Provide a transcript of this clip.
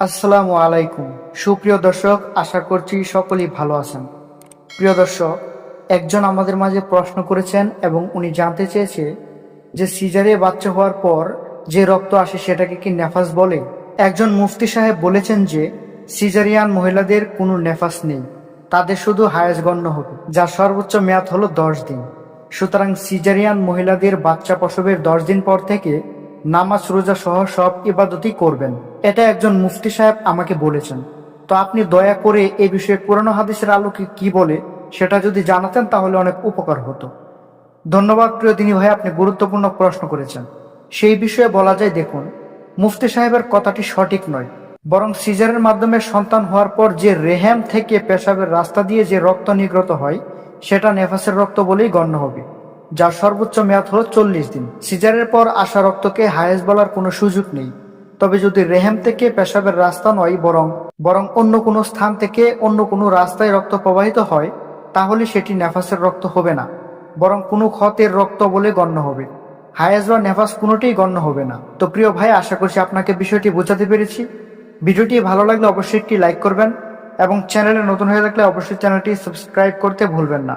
আসসালামু আলাইকুম। সুপ্রিয় দর্শক, আশা করছি সকলেই ভালো আছেন। প্রিয় দর্শক, একজন আমাদের মাঝে প্রশ্ন করেছেন এবং উনি জানতে চেয়েছে যে সিজারে বাচ্চা হওয়ার পর যে রক্ত আসে সেটাকে কি নেফাস বলে? একজন মুফতি সাহেব বলেছেন যে সিজারিয়ান মহিলাদের কোনো নেফাস নেই। তাদের শুধু হায়াস গণ্য হবে, যার সর্বোচ্চ মেয়াদ হলো দশ দিন। সুতরাং সিজারিয়ান মহিলাদের বাচ্চা প্রসবের দশ দিন পর থেকে নামাজ, রোজা সহ সব ইবাদতই করবেন। এটা একজন মুফতি সাহেব আমাকে বলেছেন। তো আপনি দয়া করে এ বিষয়ে পুরানো হাদিসের আলোকে কি বলে সেটা যদি জানাতেন তাহলে অনেক উপকার হতো। ধন্যবাদ প্রিয় দিনী ভাই, আপনি গুরুত্বপূর্ণ প্রশ্ন করেছেন। সেই বিষয়ে বলা যায়, দেখুন, মুফতি সাহেবের কথাটি সঠিক নয়, বরং সিজারের মাধ্যমে সন্তান হওয়ার পর যে রেহেম থেকে পেশাবের রাস্তা দিয়ে যে রক্ত নির্গত হয়, সেটা নেফাসের রক্ত বলেই গণ্য হবে। যার সর্বোচ্চ মেয়াদ হলো চল্লিশ দিন। সিজারের পর আসা রক্তকে হায়েস বলার কোনো সুযোগ নেই। তবে যদি রেহেম থেকে পেশাবের রাস্তা নয় বরং বরং অন্য কোনো স্থান থেকে অন্য কোনো রাস্তায় রক্ত প্রবাহিত হয়, তাহলে সেটি নেফাসের রক্ত হবে না। বরং কোনো ক্ষতের রক্ত বলে গণ্য হবে। হায়াজ বা নেফাস কোনোটাই গণ্য হবে না। তো প্রিয় ভাই, আশা করছি আপনাকে বিষয়টি বোঝাতে পেরেছি। ভিডিওটি ভালো লাগলে অবশ্যই একটি লাইক করবেন এবং চ্যানেলে নতুন হয়ে থাকলে অবশ্যই চ্যানেলটি সাবস্ক্রাইব করতে ভুলবেন না।